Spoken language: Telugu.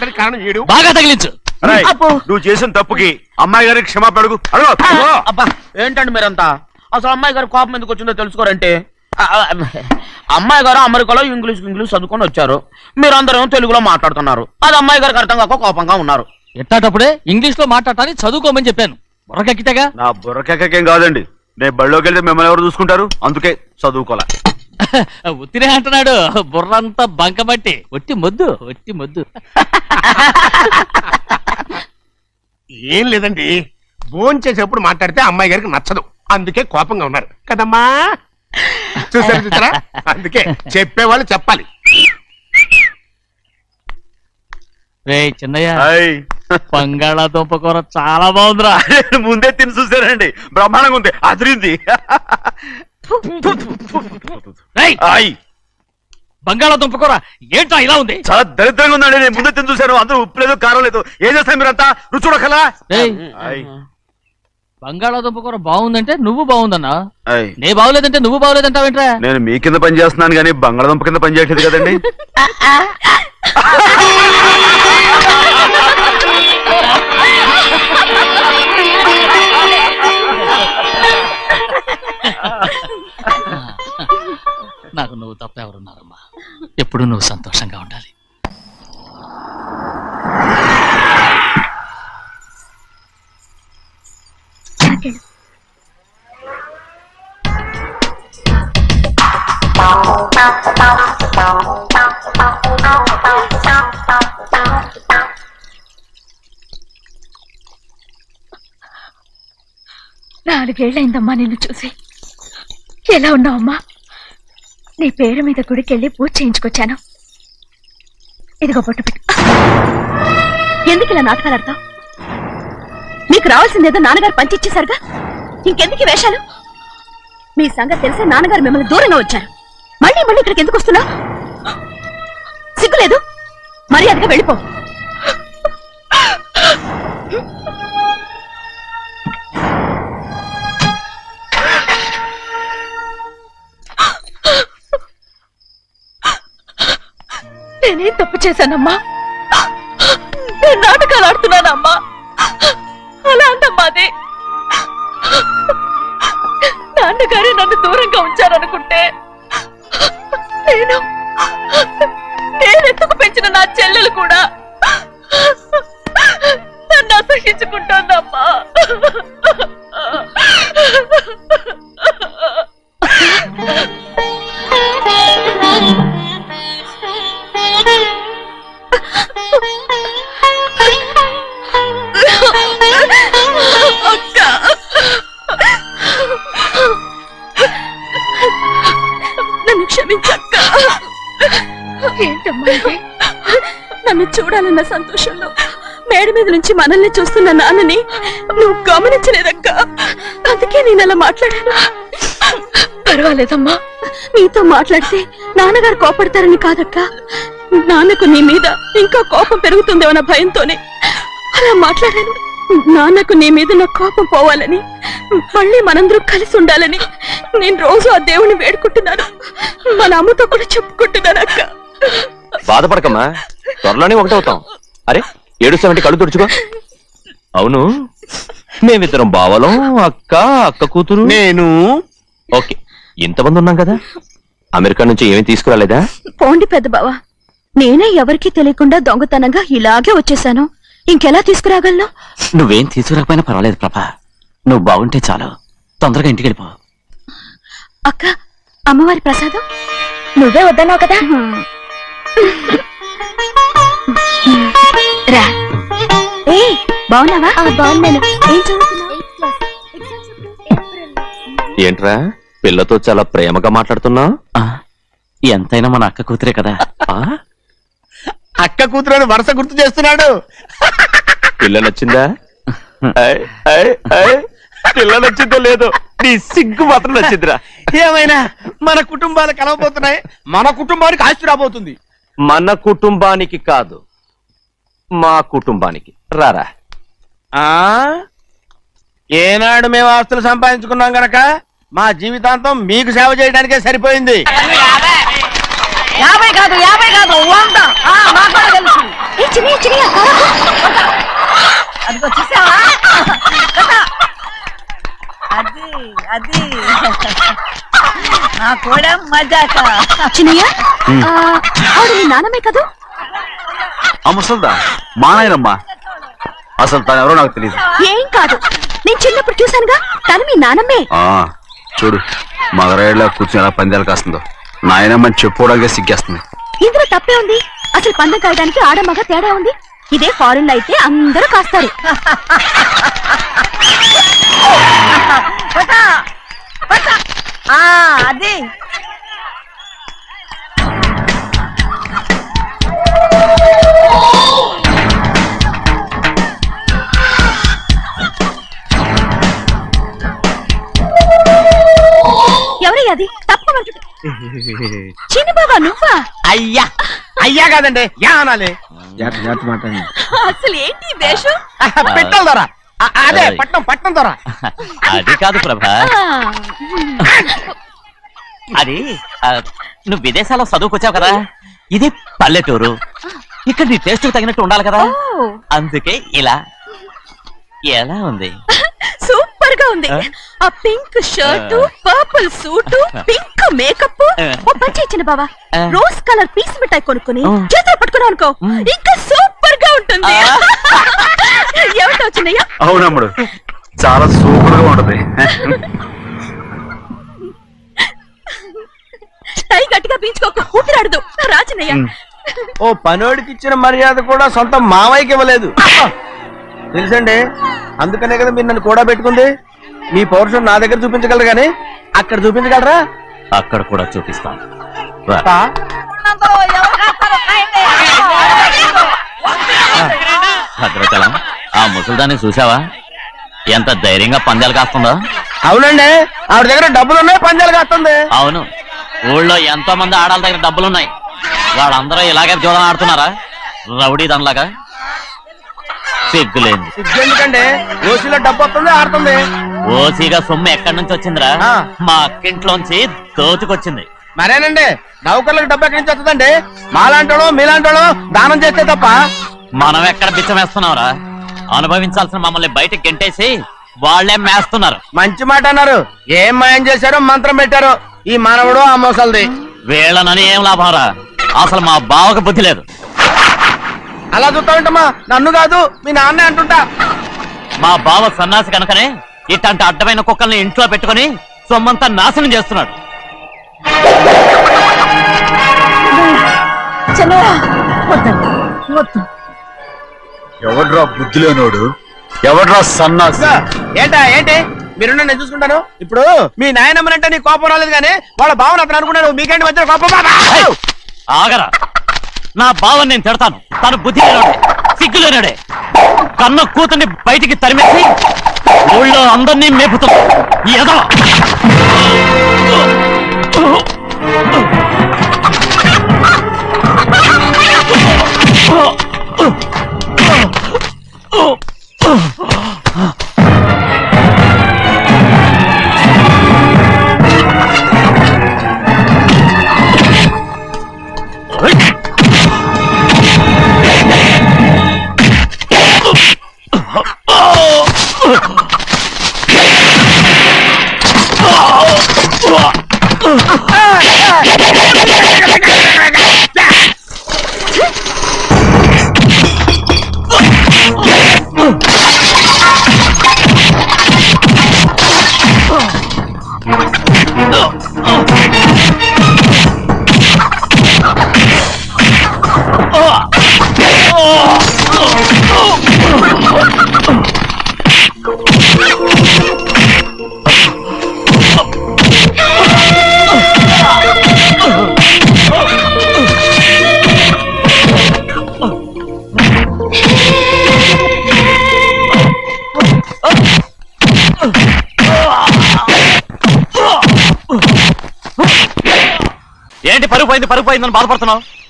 కారణం ఏడు బాగా తగిలించు. రేయ్. నువ్వు చేసిన తప్పుకి అమ్మాయి గారికి క్షమాపణ అడుగు. అడుగు. అడుగు. అబ్బా ఏంటండి మీరంతా? అసలు అమ్మాయి గారు కోపం ఎందుకు వచ్చిందో తెలుసుకోరంటే? ఆ, ఆ, అమ్మాయి గారు అమెరికాలో ఇంగ్లీష్ ఇంగ్లీష్ చదువుకొని వచ్చారు. మీరందరూ తెలుగులో మాట్లాడుతున్నారు. అది అమ్మాయి గారికి అర్థం కాక కోపంగా ఉన్నారు. ఎట్టాటప్పుడే ఇంగ్లీష్లో మాట్లాడటానికి చదువుకోమని చెప్పాను. బుర్రకెక్కితేగా? నా బుర్రకెక్కకేం కాదండి. రేపు బళ్ళోకి వెళ్తే మిమ్మల్ని ఎవరు చూసుకుంటారు? అందుకే చదువుకోలే. ఉత్తిరే అంటున్నాడు. బుర్రంతా బంకబట్టి ఒట్టి మొద్దు ఒట్టి మొద్దు. ఏం లేదండి. భోజనం చేసేప్పుడు మాట్లాడితే అమ్మాయి గారికి నచ్చదు. అందుకే కోపంగా ఉన్నారు. కదమ్మా? చూసారు చూసారా? అందుకే చెప్పేవాళ్ళు చెప్పాలి. రే చిన్నయ్య. బంగాళాదుంప కూర చాలా బాగుందిరా. ముందే తిని చూసానండి బ్రహ్మాండంగా ఉంది. అదిరింది. రేయ్! ఆయ్! బంగాళాదుంప కూర ఏంట్రా ఇలా ఉంది? చాలా దరిద్రంగా ఉందండి. నేను ముందే తిని చూశాను. అందరూ ఉప్పు లేదు కారం లేదు. ఏం చేస్తారు మీరంతా? రుచి చూడకలా రేయ్! ఆయ్. బంగాళాదుంప కూర బాగుందంటే నువ్వు బాగుందన్నా. ఆయ్. నే బాగులేదంటే నువ్వు బాగులేదంటావేంట్రా? నేను మీ కింద పని చేస్తున్నాను కానీ బంగాళదుంప కింద పని చేయట్లేదు కదండి. నాకు నువ్వు తప్ప ఎవరున్నారమ్మా. ఎప్పుడు నువ్వు సంతోషంగా ఉండాలి. నాలుగేళ్ళైందమ్మా నిన్ను చూసి. ఎలా ఉన్నావమ్మా? నీ పేరు మీద గుడికెళ్ళి పూజ చేయించుకొచ్చాను. ఇదిగో బొట్టు పెట్టు. ఎందుకు ఇలా నాటకాలు ఆడతావు నీకు రావాల్సిందేదో నాన్నగారు పంచిచ్చేశారుగా ఇంకెందుకు వేషాలు? మీ సంగతి తెలిసే నాన్నగారు మిమ్మల్ని దూరంగా వచ్చారు. మళ్ళీ మళ్ళీ ఇక్కడికి ఎందుకు వస్తున్నావు? సిగ్గులేదు. మర్యాదగా వెళ్ళిపో. నేనే తప్పు చేశానమ్మా. నేను నాటకాలు ఆడుతున్నానమ్మా. అలా అంటమ్మా అది. నాన్నగారే నన్ను దూరంగా ఉంచారనుకుంటే నేను అంటే నన్ను చూడాలన్న సంతోషంలో మేడ మీద నుంచి మనల్ని చూస్తున్న నాన్నని నువ్వు గమనించలేదక్క. అందుకే నేను అలా మాట్లాడాను. పర్వాలేదమ్మా. నీతో మాట్లాడితే నాన్నగారు కోపడతారని కాదక్క. నాన్నకు నీ మీద ఇంకా కోపం పెరుగుతుందేమన్న భయంతోనే అలా మాట్లాడాను. నాన్నకు నీ మీద నా కోపం పోవాలని మళ్ళీ మనందరూ కలిసి ఉండాలని నేను రోజు ఆ దేవుని వేడుకుంటున్నాను. మన అమ్మతో కూడా చెప్పుకుంటున్నాను అక్క. బాధపడకమ్మా. త్వరలోనే ఒకటవుతాం అరే ఏడుస్తామంటే కళ్ళు తుడుచుకో. అవును. మేమిద్దరం బావలం అక్క అక్క కూతురు. నేను. ఓకే. ఇంతమంది ఉన్నాం కదా. అమెరికా నుంచి ఏమీ తీసుకురాలేదా? పోండి పెద్ద బావ. నేనే ఎవరికీ తెలియకుండా దొంగతనంగా ఇలాగే వచ్చేసాను. ఇంకెలా తీసుకురాగలను? నువ్వేం తీసుకురాకపోయినా పర్వాలేదు ప్రభా. నువ్వు బాగుంటే చాలు. తొందరగా ఇంటికి వెళ్ళిపో. అక్క అమ్మవారి ప్రసాదం? నువ్వే వద్దన్నావు కదా? రా. ఏ బాగున్నావా? బాగున్నాను. ఏం చదువుతున్నావు? ఏంట్రా? పిల్లతో చాలా ప్రేమగా మాట్లాడుతున్నావు? ఆ, ఎంతైనా మన అక్క కూతురే కదా. అక్క కూతురని వరుస గుర్తు చేస్తున్నాడు. పిల్ల నచ్చిందా? ఐ, ఐ, ఐ. పిల్ల నచ్చిందో లేదో నీ సిగ్గు మాత్రం నచ్చిందిరా. ఏమైనా మన కుటుంబాలు కలవబోతున్నాయి? మన కుటుంబానికి ఆస్తి రాబోతుంది. మన కుటుంబానికి కాదు మా కుటుంబానికి. రారా. ఆ? ఏనాడు మేము ఆస్తులు సంపాదించుకున్నాం గనక మా జీవితాంతం మీకు సేవ చేయడానికే సరిపోయింది. అది అది. నా కూడా మజాక. చిన్నయ్య ఆవిడ మీ నానమ్మే కదూ? ఆ మా నాయనమ్మా. అసలు తను ఎవరో నాకు తెలియదు ఏం కాదు నేను చిన్నప్పుడు చూశానుగా తను మీ నానమ్మే చూడు మగరాయుడులా కూర్చుని ఎలా పందాలు కాస్తుందో. నాయనమ్మని చెప్పుకోవడానికి సిగ్గేస్తుంది. ఇందులో తప్పే ఉంది. అసలు పందెం కాయడానికి ఆడమగ తేడా ఉంది. ఇదే ఫారెన్ అయితే అందరూ కాస్తారు. అది. ఎవరయ్య అది? తప్పమంటు. చిన్న బాబా నువ్వా? అయ్యా! అయ్యా కాదండి యా అనాలి అసలు ఏంటి ఈ వేషం? పెట్టాల ద్వారా. అదే పట్నం పట్నం ద్వారా. అది కాదు ప్రభా. అది నువ్వు విదేశాల్లో చదువుకొచ్చావు కదా? ఇది పల్లెటూరు. ఇక్కడ నీ టేస్ట్ తగినట్టు ఉండాలి కదా? అందుకే ఇలా. ఎలా ఉంది? సూపర్గా ఉంది. ఆ? Pink shirt. Purple suit pink makeup. ఓ పని ఇచ్చిన బాబా. రోజ్ కలర్ పీస్ మిఠాయి కొనుక్కుని. చేతిలో పట్టుకున్నావు అనుకో. ఇంకా సూపర్గా ఉంటుంది. ఏమిటో అవునమ్ముడు చాలా సూపర్గా ఉంటది. టై గట్టిగా పీంచుకోకు ఊపిరాడదు. రాజనయ్య ఓ పనోడికి ఇచ్చిన మర్యాద కూడా సొంత మావయ్యకి ఇవ్వలేదు. తెలుసండి? అందుకనే కదా మీరు నన్ను కూడా పెట్టుకుంది. మీ పౌరుషం నా దగ్గర చూపించగలరు కానీ అక్కడ చూపించగలరా? అక్కడ కూడా చూపిస్తాను రా. ఆ ముసల్దాన్ని చూసావా ఎంత ధైర్యంగా పందాలు కాస్తుందో? అవునండి. ఆవిడ దగ్గర డబ్బులు ఉన్నాయి పందాలు కాస్తుంది. అవును. ఊళ్ళో ఎంతో మంది ఆడాల దగ్గర డబ్బులున్నాయి వాళ్ళందరూ ఇలాగే జోదం ఆడుతున్నారా? రౌడీ దానిలాగా? సిగ్గులేంది. ఎందుకండి? ఓసీలో డబ్బు వస్తుంది ఆడుతుంది. ఓసీగా సొమ్ము ఎక్కడి నుంచి వచ్చిందిరా. మా అక్కింట్లోంచి దోచుకొచ్చింది. మరేనండి? నౌకర్లకు డబ్బు ఎక్కడి నుంచి వస్తుందండి? మాలాంటోళ్ళు మీలాంటోళ్ళు దానం చేస్తే తప్ప. మనం ఎక్కడ బిచ్చం వేస్తున్నావురా? అనుభవించాల్సిన మమ్మల్ని బయటికి గెంటేసి వాళ్ళే మేస్తున్నారు. మంచి మాట అన్నారు. ఏం మాయం చేశారో మంత్రం పెట్టారు ఈ మానవుడు ఆ మోసల్ది. వీళ్ళనని ఏం లాభంరా? అసలు మా బావకు బుద్ధి లేదు. అలా చూస్తా ఉంటామా నన్ను కాదు మీ నాన్నే అంటుంటా. మా బావ సన్నాసి కనుకనే ఇట్లాంటి అడ్డమైన కుక్కల్ని ఇంట్లో పెట్టుకొని సొమ్మంతా నాశనం చేస్తున్నాడు. వద్దు. ఎవడ్రా బుద్ధిలోనోడు? ఎవడ్రా సన్నాసి? ఏంటా ఏంటి? మీరు నేను చూసుకుంటాను? ఇప్పుడు మీ నాయనమ్మనంటే నీ కోపం రాలేదు కానీ వాళ్ళ భావన అతను అనుకున్నాడు. మీకేంటి మధ్య కోపం? బాబా? ఆగరా. నా బావని నేను తిడతాను. తను బుద్ధి లేనాడే సిగ్గు లేనాడే కన్న కూతుర్ని బయటికి తరిమేసి ఊళ్ళో అందరినీ మేపుతున్నా ఏదో ఏంటి పరుగు పోయింది పరుగు పోయిందని బాధపడుతున్నావు?